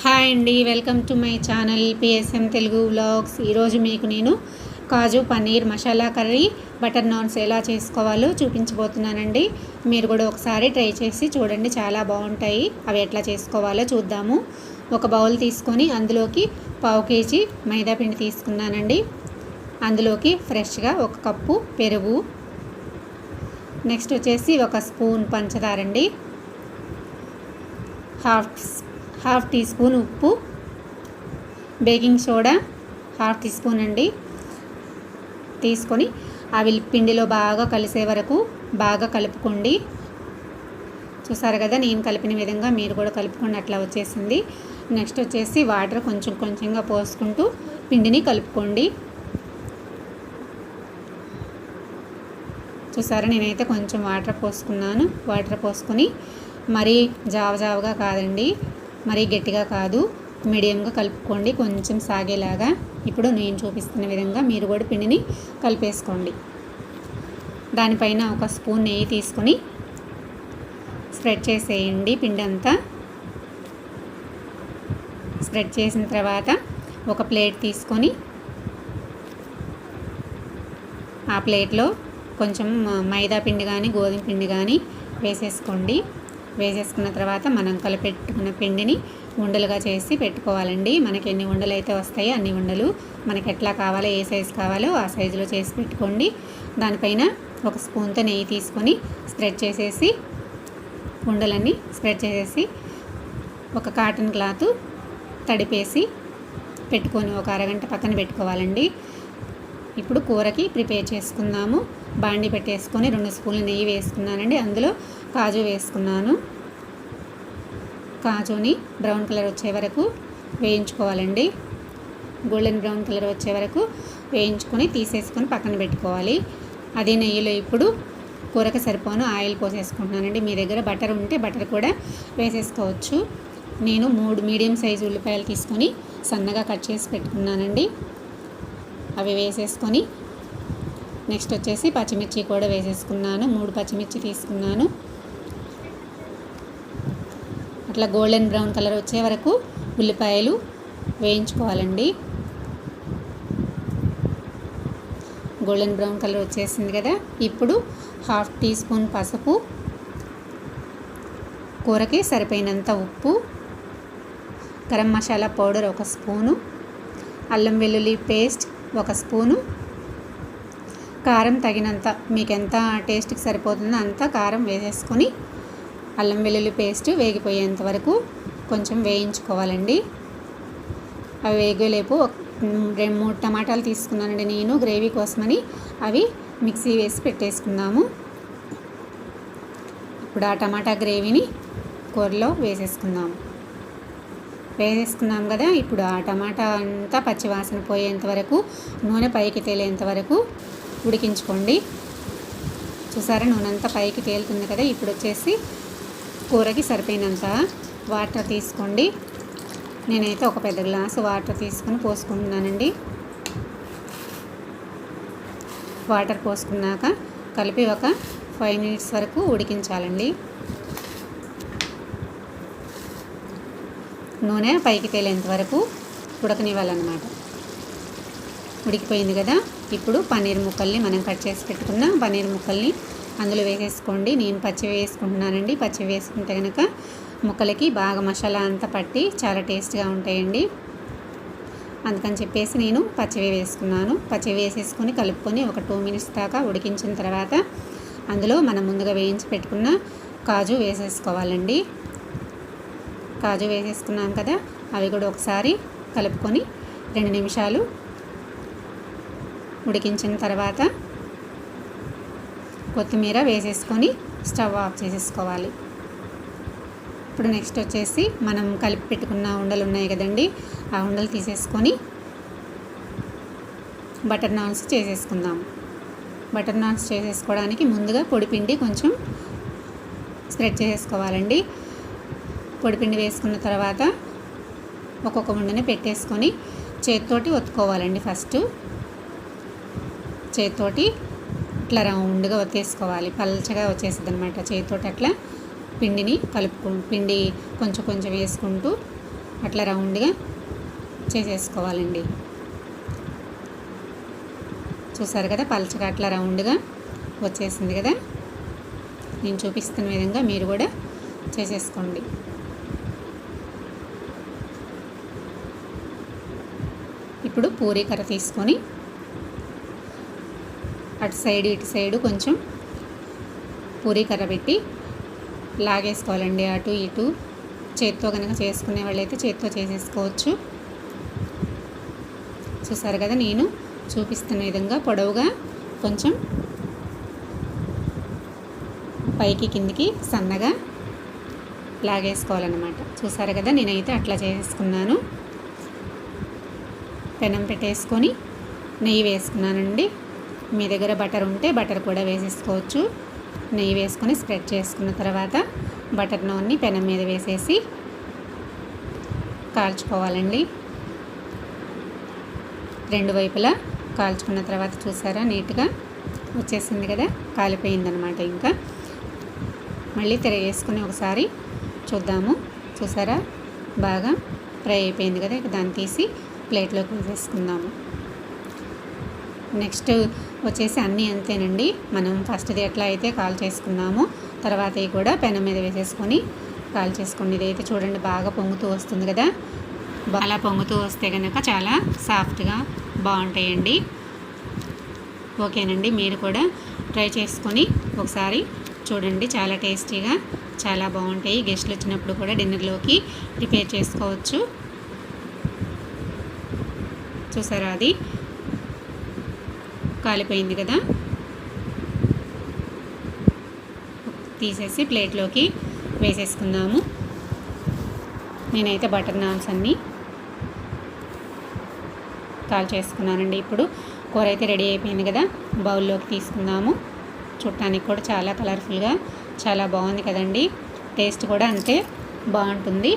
Hi అండి welcome to my channel PSM Telugu vlogs. ఈరోజు మీకు నేను కాజు పన్నీర్ మసాలా కర్రీ బటర్ నాన్స్ ఎలా చేసుకోవాలో చూపించబోతున్నానండి. మీరు కూడా ఒకసారి ట్రై చేసి చూడండి చాలా బాగుంటాయి. అవి ఎట్లా చేసుకోవాలో చూద్దాము. ఒక బౌల్ తీసుకొని అందులోకి పావు కేజీ మైదా పిండి తీసుకున్నానండి. అందులోకి ఫ్రెష్గా ఒక కప్పు పెరుగు. నెక్స్ట్ వచ్చేసి ఒక స్పూన్ పంచదారండి. హాఫ్ హాఫ్ టీ స్పూన్ ఉప్పు baking soda half teaspoon అండి. తీసుకొని అవి పిండిలో బాగా కలిసే వరకు బాగా కలుపుకోండి. చూసారు కదా నేను కలిపిన విధంగా మీరు కూడా కలుపుకోండి అట్లా వచ్చేసింది. నెక్స్ట్ వచ్చేసి వాటర్ కొంచెం కొంచెంగా పోసుకుంటూ పిండిని కలుపుకోండి. చూసారా నేనైతే కొంచెం వాటర్ పోసుకున్నాను. వాటర్ పోసుకొని మరీ జావ జావగా కాదండి. మరీ గట్టిగా కాదు. మీడియంగా కలుపుకోండి. కొంచెం సాగేలాగా. ఇప్పుడు నేను చూపిస్తున్న విధంగా మీరు కూడా పిండిని కలిపేసుకోండి. దానిపైన ఒక స్పూన్ నెయ్యి తీసుకొని స్ప్రెడ్ చేసేయండి పిండి అంతా స్ప్రెడ్ చేసిన తర్వాత ఒక ప్లేట్ తీసుకొని ఆ ప్లేట్లో కొంచెం మైదా పిండి కానీ గోధుమ పిండి కానీ వేసేసుకోండి. వేసేసుకున్న తర్వాత మనం కలిపెట్టుకున్న పిండిని ఉండలుగా చేసి పెట్టుకోవాలండి. మనకి ఎన్ని ఉండలు అయితే వస్తాయో అన్ని ఉండలు మనకి ఎట్లా కావాలో ఏ సైజు కావాలో ఆ సైజులో చేసి పెట్టుకోండి. దానిపైన ఒక స్పూన్తో నెయ్యి తీసుకొని స్ప్రెడ్ చేసేసి ఉండలన్నీ స్ప్రెడ్ చేసేసి ఒక కాటన్ క్లాత్ తడిపేసి పెట్టుకొని ఒక అరగంట పక్కన పెట్టుకోవాలండి. ఇప్పుడు కూరకి ప్రిపేర్ చేసుకుందాము. బాండి పెట్టేసుకొని రెండు స్పూన్లు నెయ్యి వేసుకున్నానండి. అందులో కాజు వేసుకున్నాను. కాజుని బ్రౌన్ కలర్ వచ్చే వరకు వేయించుకోవాలండి. గోల్డెన్ బ్రౌన్ కలర్ వచ్చే వరకు వేయించుకొని తీసేసుకొని పక్కన పెట్టుకోవాలి. అదే నెయ్యిలో ఇప్పుడు కూరకు సరిపోను ఆయిల్ పోసేసుకుంటున్నానండి. మీ దగ్గర బటర్ ఉంటే బటర్ కూడా వేసేసుకోవచ్చు. నేను మూడు మీడియం సైజు ఉల్లిపాయలు తీసుకొని సన్నగా కట్ చేసి పెట్టుకున్నానండి. అవి వేసేసుకొని నెక్స్ట్ వచ్చేసి పచ్చిమిర్చి కూడా వేసేసుకున్నాను. మూడు పచ్చిమిర్చి తీసుకున్నాను. అట్లా గోల్డెన్ బ్రౌన్ కలర్ వచ్చే వరకు ఉల్లిపాయలు వేయించుకోవాలండి. గోల్డెన్ బ్రౌన్ కలర్ వచ్చేసింది కదా. ఇప్పుడు హాఫ్ టీ స్పూన్ పసుపు కూరకి సరిపోయినంత ఉప్పు గరం మసాలా పౌడర్ ఒక స్పూను అల్లం వెల్లుల్లి పేస్ట్ ఒక స్పూను. కారం తగినంత మీకు ఎంత టేస్ట్కి సరిపోతుందో అంత కారం వేసేసుకొని అల్లం వెల్లుల్లి పేస్ట్ వేగిపోయేంత వరకు కొంచెం వేయించుకోవాలండి. అవి వేగలేపు రెండు మూడు టమాటాలు తీసుకున్నానండి నేను గ్రేవీ కోసమని. అవి మిక్సీ వేసి పెట్టేసుకుందాము. ఇప్పుడు ఆ టమాటా గ్రేవీని కూరలో వేసేసుకుందాము. వేసేసుకున్నాం కదా ఇప్పుడు ఆ టమాటా అంతా పచ్చివాసన పోయేంత వరకు నూనె పైకి తేలేంత వరకు ఉడికించుకోండి. చూసారా నూనె అంతా పైకి తేలుతుంది కదా ఇప్పుడు వచ్చేసి కూరకి సరిపోయినంత వాటర్ తీసుకోండి. నేనైతే ఒక పెద్ద గ్లాసు వాటర్ తీసుకొని పోసుకుంటున్నానండి. వాటర్ పోసుకున్నాక కలిపి ఒక ఫైవ్ మినిట్స్ వరకు ఉడికించాలండి. నూనె పైకి తేలేంత వరకు ఉడకనివ్వాలన్నమాట. ఉడికిపోయింది కదా? ఇప్పుడు పన్నీర్ ముక్కల్ని మనం కట్ చేసి పెట్టుకున్న పన్నీర్ ముక్కల్ని అందులో వేసేసుకోండి. నేను పచ్చి వేసుకుంటున్నానండి. పచ్చి వేసుకుంటే కనుక ముక్కలకి బాగా మసాలా అంతా పట్టి చాలా టేస్ట్గా ఉంటాయండి. అందుకని చెప్పేసి నేను పచ్చివి వేసుకున్నాను. పచ్చివి వేసేసుకొని కలుపుకొని ఒక టూ మినిట్స్ దాకా ఉడికించిన తర్వాత అందులో మనం ముందుగా వేయించి పెట్టుకున్న కాజు వేసేసుకోవాలండి. కాజు వేసేసుకున్నాం కదా అవి కూడా ఒకసారి కలుపుకొని రెండు నిమిషాలు ఉడికించిన తర్వాత కొత్తిమీర వేసేసుకొని స్టవ్ ఆఫ్ చేసేసుకోవాలి. ఇప్పుడు నెక్స్ట్ వచ్చేసి మనం కలిపి పెట్టుకున్న ఉండలు ఉన్నాయి కదండి ఆ ఉండలు తీసేసుకొని బటర్ నాన్స్ చేసేసుకుందాం. బటర్ నాన్స్ చేసేసుకోవడానికి ముందుగా పొడిపిండి కొంచెం స్ప్రెడ్ చేసేసుకోవాలండి. పొడిపిండి వేసుకున్న తర్వాత ఒక్కొక్క ఉండని పెట్టేసుకొని చేతితోటి ఒత్తుకోవాలండి ఫస్ట్. చేతితోటి ఇట్లా రౌండ్గా ఒత్తేసుకోవాలి. పల్చగా వచ్చేసింది అనమాట చేతితోటి అట్లా పిండిని కలుపుకు పిండి కొంచెం కొంచెం వేసుకుంటూ అట్లా రౌండ్గా చేసేసుకోవాలండి. చూసారు కదా పలచగా అట్లా రౌండ్గా వచ్చేసింది కదా? నేను చూపిస్తున్న విధంగా మీరు కూడా చేసేసుకోండి. ఇప్పుడు పూరీ కర్ర తీసుకొని అటు సైడ్ ఇటు సైడ్ కొంచెం పూరీ కర్ర పెట్టి లాగేసుకోవాలండి. అటు ఇటు చేత్తో కనుక చేసుకునే వాళ్ళైతే చేత్తో చేసేసుకోవచ్చు. చూసారు కదా నేను చూపిస్తున్న విధంగా పొడవుగా కొంచెం పైకి కిందికి సన్నగా లాగేసుకోవాలన్నమాట. చూసారు కదా నేనైతే అట్లా చేసుకున్నాను పెనం పెట్టేసుకొని నెయ్యి వేసుకున్నానండి. మీ దగ్గర బటర్ ఉంటే బటర్ కూడా వేసేసుకోవచ్చు. నెయ్యి వేసుకొని స్ప్రెడ్ చేసుకున్న తర్వాత బటర్ నూనె పెనం మీద వేసేసి కాల్చుకోవాలండి. రెండు వైపులా కాల్చుకున్న తర్వాత చూసారా నీట్గా వచ్చేసింది కదా కాలిపోయిందనమాట ఇంకా. మళ్ళీ తిరగేసుకుని ఒకసారి చూద్దాము. చూసారా బాగా ఫ్రై అయిపోయింది కదా ఇక దాన్ని తీసి ప్లేట్లోకి వేసేసుకుందాము నెక్స్ట్ వచ్చేసి అన్నీ అంతేనండి. మనం ఫస్ట్ది ఎట్లా అయితే కాల్ చేసుకున్నామో తర్వాత కూడా పెనం మీద వేసేసుకొని కాల్ చేసుకోండి. ఇదైతే చూడండి బాగా పొంగుతూ వస్తుంది కదా. అలా పొంగుతూ వస్తే కనుక చాలా సాఫ్ట్గా బాగుంటాయండి. ఓకేనండి. మీరు కూడా ట్రై చేసుకొని ఒకసారి చూడండి. చాలా టేస్టీగా చాలా బాగుంటాయి. గెస్ట్లు వచ్చినప్పుడు కూడా డిన్నర్లోకి ప్రిపేర్ చేసుకోవచ్చు. చూసారా అది? కాలిపోయింది కదా? తీసేసి ప్లేట్లోకి వేసేసుకుందాము. నేనైతే బటర్ నాన్స్ అన్నీ కాల్ చేసుకున్నానండి ఇప్పుడు. కూర అయితే రెడీ అయిపోయింది కదా? బౌల్లోకి తీసుకుందాము. చూడటానికి కూడా చాలా కలర్ఫుల్గా చాలా బాగుంది కదండి. టేస్ట్ కూడా అంతే బాగుంటుంది.